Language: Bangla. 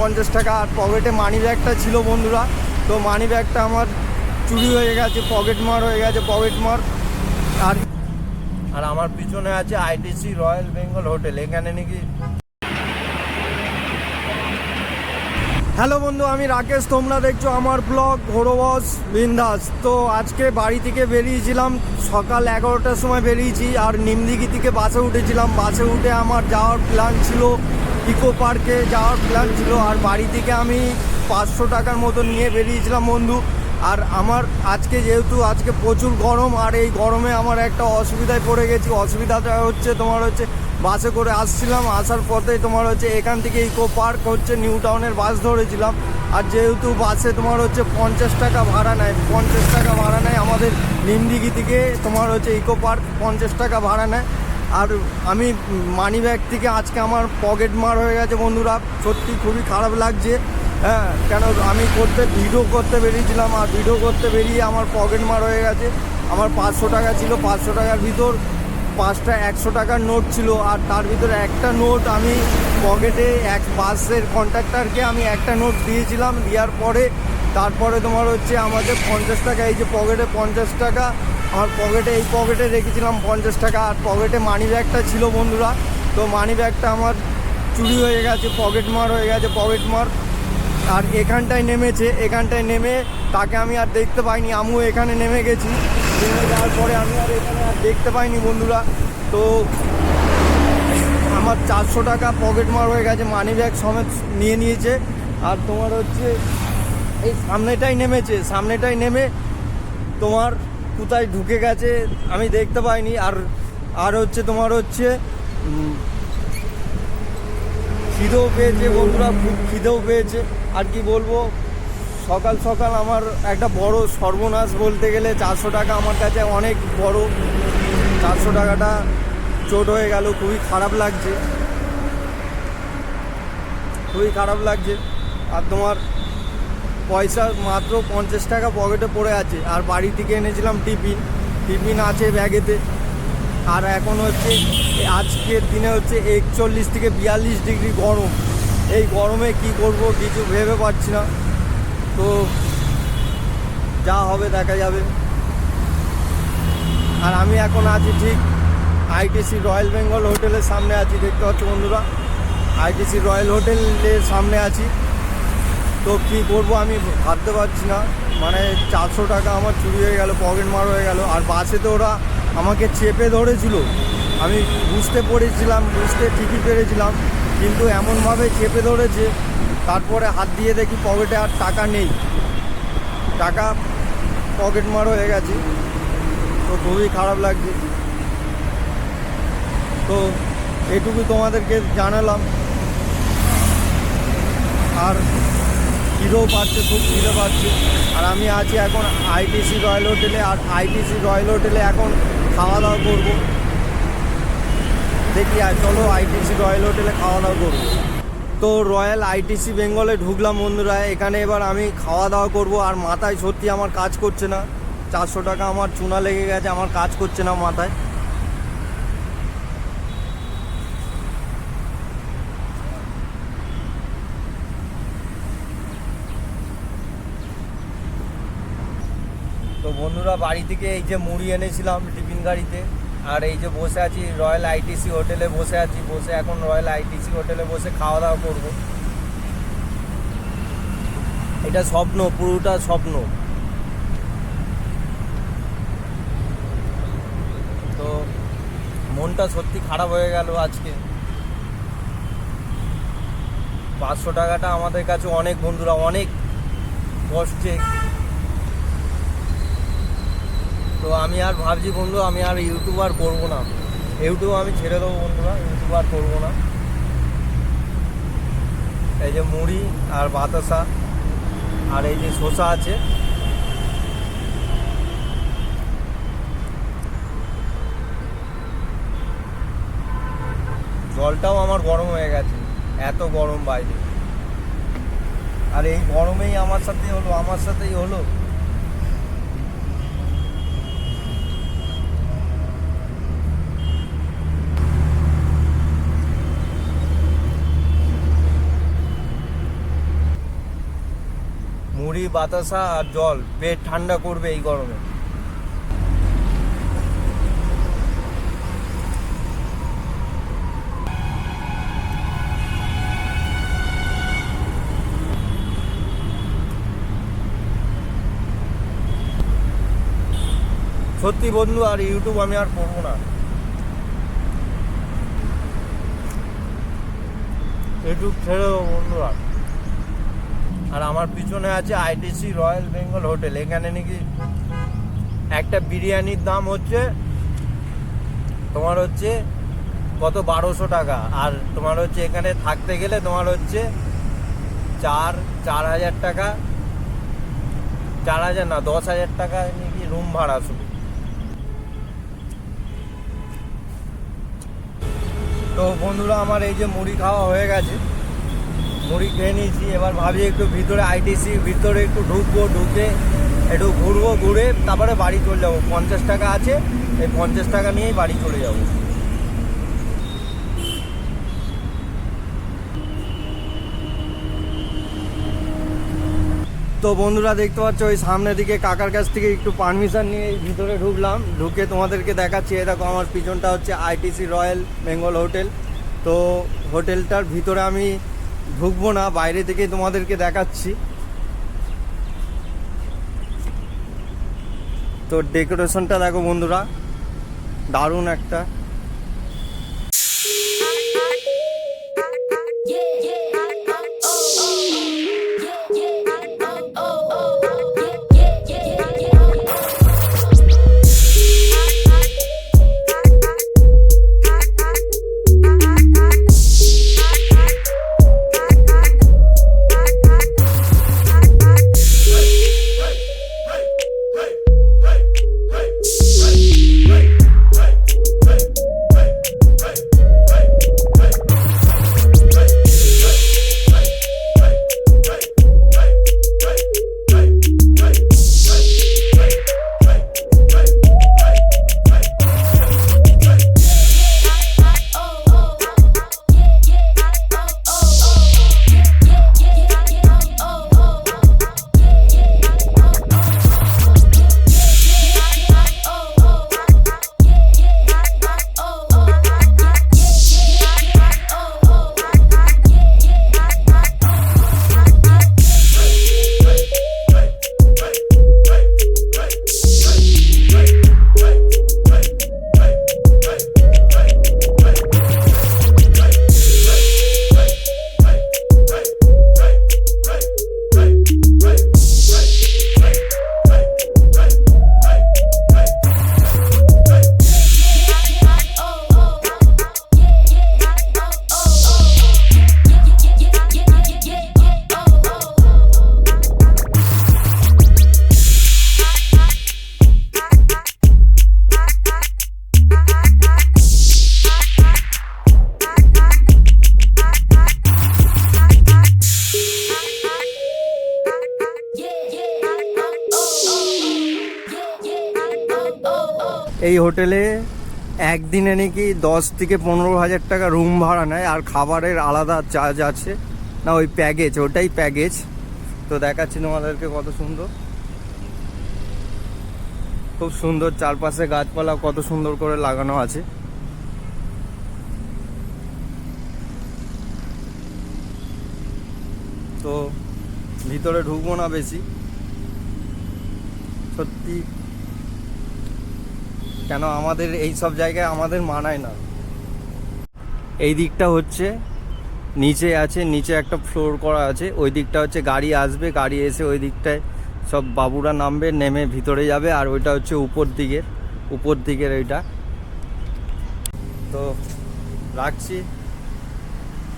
পঞ্চাশ টাকা আর পকেটে মানি ব্যাগটা ছিল বন্ধুরা। তো মানি ব্যাগটা আমার চুরি হয়ে গেছে পকেট মার হয়ে গেছে পকেট মার। আর আর আমার পিছনে আছে আইটিসি রয়্যাল বেঙ্গল হোটেল এখানে নাকি হ্যালো বন্ধু আমি রাকেশ তোমরা দেখছ আমার ব্লগ ঘোরবস বিন্দাস। তো আজকে বাড়ি থেকে বেরিয়েছিলাম সকাল এগারোটার সময় বেরিয়েছি আর নিমদিঘি থেকে বাসে উঠেছিলাম। বাসে উঠে আমার যাওয়ার প্ল্যান ছিল ইকো পার্কে যাওয়ার প্ল্যান ছিল। আর বাড়ি থেকে আমি পাঁচশো টাকার মতো নিয়ে বেরিয়েছিলাম বন্ধু। আর আমার আজকে যেহেতু আজকে প্রচুর গরম, আর এই গরমে আমার একটা অসুবিধায় পড়ে গেছি। অসুবিধাটা হচ্ছে তোমার হচ্ছে বাসে করে আসছিলাম। আসার পথে তোমার হচ্ছে এখান থেকে ইকো পার্ক হচ্ছে নিউ টাউনের বাস ধরেছিলাম। আর যেহেতু বাসে তোমার হচ্ছে পঞ্চাশ টাকা ভাড়া নেয়, পঞ্চাশ টাকা ভাড়া নেয় আমাদের নিমদিঘি থেকে তোমার হচ্ছে ইকো পার্ক পঞ্চাশ টাকা ভাড়া নেয়। আর আমি মানি ব্যাগ থেকে আজকে আমার পকেট মার হয়ে গেছে বন্ধুরা। সত্যি খুবই খারাপ লাগছে। হ্যাঁ কেন আমি করতে ভিডিও করতে বেরিয়েছিলাম আর ভিডিও করতে বেরিয়ে আমার পকেট মার হয়ে গেছে। আমার পাঁচশো টাকা ছিল, পাঁচশো টাকার ভিতর পাঁচটা একশো টাকার নোট ছিল আর তার ভিতরে একটা নোট আমি পকেটে এক বাসের কন্ট্রাক্টারকে আমি একটা নোট দিয়েছিলাম, দেওয়ার পরে তারপরে তোমার হচ্ছে আমাদের পঞ্চাশ টাকা, এই যে পকেটে পঞ্চাশ টাকা আমার পকেটে, এই পকেটে রেখেছিলাম পঞ্চাশ টাকা। আর পকেটে মানি ব্যাগটা ছিল বন্ধুরা। তো মানি ব্যাগটা আমার চুরি হয়ে গেছে পকেট মার হয়ে গেছে পকেট মার আর এখানটায় নেমেছে, এখানটায় নেমে তাকে আমি আর দেখতে পাইনি, আমিও এখানে নেমে গেছি। নেমে যাওয়ার পরে আমি আর এখানে আর দেখতে পাইনি বন্ধুরা। তো আমার চারশো টাকা পকেট মার হয়ে গেছে মানি ব্যাগ সমেত নিয়ে নিয়েছে। আর তোমার হচ্ছে, এই সামনেটাই নেমেছে, সামনেটাই নেমে তোমার কোথায় ঢুকে গেছে আমি দেখতে পাইনি। আর আর হচ্ছে তোমার হচ্ছে খিদেও পেয়েছে বন্ধুরা, খুব খিদেও পেয়েছে। আর কি বলব, সকাল সকাল আমার একটা বড় সর্বনাশ বলতে গেলে চারশো টাকা আমার কাছে অনেক বড়। চারশো টাকাটা চোট হয়ে গেল, খুবই খারাপ লাগছে। খুবই খারাপ লাগছে। আর তোমার পয়সা মাত্র পঞ্চাশ টাকা পকেটে পড়ে আছে। আর বাড়ি থেকে এনেছিলাম টিফিন। টিফিন আছে ব্যাগেতে। আর এখন হচ্ছে, আজকের দিনে হচ্ছে একচল্লিশ থেকে বিয়াল্লিশ ডিগ্রি গরম। এই গরমে কি করব কিছু ভেবে পাচ্ছি না। তো যা হবে দেখা যাবে। আর আমি এখন আছি ঠিক আইটিসি রয়্যাল বেঙ্গল হোটেলের সামনে আছি, দেখতে পাচ্ছ বন্ধুরা। আইটিসি রয়্যাল হোটেলের সামনে আছি। তো কী করব আমি ভাবতে পারছি না। মানে চারশো টাকা আমার চুরি হয়ে গেল, পকেট মার হয়ে গেল, আর বাসে তো ওরা আমাকে চেপে ধরেছিল। আমি বুঝতে পেরেছিলাম, বুঝতে ঠিকই পেরেছিলাম, কিন্তু এমনভাবে চেপে ধরেছে, তারপরে হাত দিয়ে দেখি পকেটে আর টাকা নেই। টাকা পকেট মার হয়ে গেছে। তো খুবই খারাপ লাগছে। তো এটুকু তোমাদেরকে জানালাম। আর খিদেও পাচ্ছে খুব খিদে পাচ্ছে আর আমি আছি এখন আইটিসি রয়্যাল হোটেলে, আর আইটিসি রয়্যাল হোটেলে এখন খাওয়া দাওয়া করব। দেখি, আর চলো আইটিসি রয়্যাল হোটেলে খাওয়া দাওয়া করব। তো রয়্যাল আইটিসি বেঙ্গলে ঢুকলাম বন্ধুরা, এখানে এবার আমি খাওয়া দাওয়া করব। আর মাথায় সত্যি আমার কাজ করছে না। চারশো টাকা আমার চুনা লেগে গেছে, আমার কাজ করছে না মাথায়। বন্ধুরা বাড়ি থেকে এই যে মুড়ি এনেছিলাম টিফিন গাড়িতে, আর এই যে বসে আছি রয়্যাল আইটিসি হোটেলে বসে আছি, বসে এখন রয়্যাল আইটিসি হোটেলে বসে খাওয়া দাওয়া করব। এটা স্বপ্ন, পুরোটা স্বপ্ন। তো মনটা সত্যি খারাপ হয়ে গেল আজকে। পাঁচশো টাকাটা আমাদের কাছে অনেক বন্ধুরা, অনেক কষ্টে তো আমি আর ভাবছি বন্ধু, আমি আর ইউটিউব আর করব না। ইউটিউব আমি ছেড়ে দেবো বন্ধুরা ইউটিউব আর করব না। এই যে মুড়ি আর বাতাসা, আর এই যে শসা আছে। জলটাও আমার গরম হয়ে গেছে, এত গরম বাইরে। আর এই গরমেই আমার সাথেই হলো, আমার সাথেই হলো। মুড়ি, বাতাসা আর জল। পেট ঠান্ডা করবে এই গরমে। সত্যি বন্ধু, আর ইউটিউব আমি আর করব না। ইউটিউব ছেড়ে দেবো বন্ধুরা। আর আমার পিছনে আছে আইটিসি রয়্যাল বেঙ্গল হোটেল। এখানে নাকি একটা বিরিয়ানির দাম হচ্ছে তোমার হচ্ছে কত? বারোশো টাকা। আর তোমার হচ্ছে এখানে থাকতে গেলে তোমার হচ্ছে চার চার হাজার টাকা। চার হাজার না, দশ হাজার টাকা নাকি রুম ভাড়া শুধু। তো বন্ধুরা, আমার এই যে মুড়ি খাওয়া হয়ে গেছে। মুড়ি খেয়ে নিয়েছি, এবার ভাবি একটু ভিতরে আইটিসি ভিতরে একটু ঢুকবো, ঢুকে একটু ঘুরবো, ঘুরে তারপরে বাড়ি চলে যাব। পঞ্চাশ টাকা আছে, এই পঞ্চাশ টাকা নিয়েই বাড়ি চলে যাব। তো বন্ধুরা দেখতে পাচ্ছ ওই সামনের দিকে কাকার কাছ থেকে একটু পারমিশন নিয়ে ভিতরে ঢুকলাম। ঢুকে তোমাদেরকে দেখাচ্ছি দেখো আমার পিছনটা হচ্ছে আইটিসি রয়্যাল বেঙ্গল হোটেল তো হোটেলটার ভিতরে আমি ঢুকবো না বাইরে থেকে তোমাদেরকে দেখাচ্ছি। তো ডেকোরেশনটা দেখো বন্ধুরা দারুণ একটা। এই হোটেলে একদিনে নাকি দশ থেকে পনেরো হাজার টাকা রুম ভাড়া নেয় আর খাবারের আলাদা চার্জ আছে। না, ওই প্যাকেজ ওটাই প্যাকেজ তো দেখাচ্ছি তোমাদেরকে কত সুন্দর। খুব সুন্দর চারপাশে গাছপালা, কত সুন্দর করে লাগানো আছে। তো ভিতরে ঢুকবো না বেশি। সত্যি কেন আমাদের এই সব জায়গায় আমাদের মানায় না। এই দিকটা হচ্ছে, নিচে আছে, নিচে একটা ফ্লোর করা আছে, ওই দিকটা হচ্ছে গাড়ি আসবে, গাড়ি এসে ওই দিকটায় সব বাবুরা নামবে, নেমে ভিতরে যাবে, আর ওইটা হচ্ছে উপর দিকের উপর দিকের ওইটা তো রাখছি।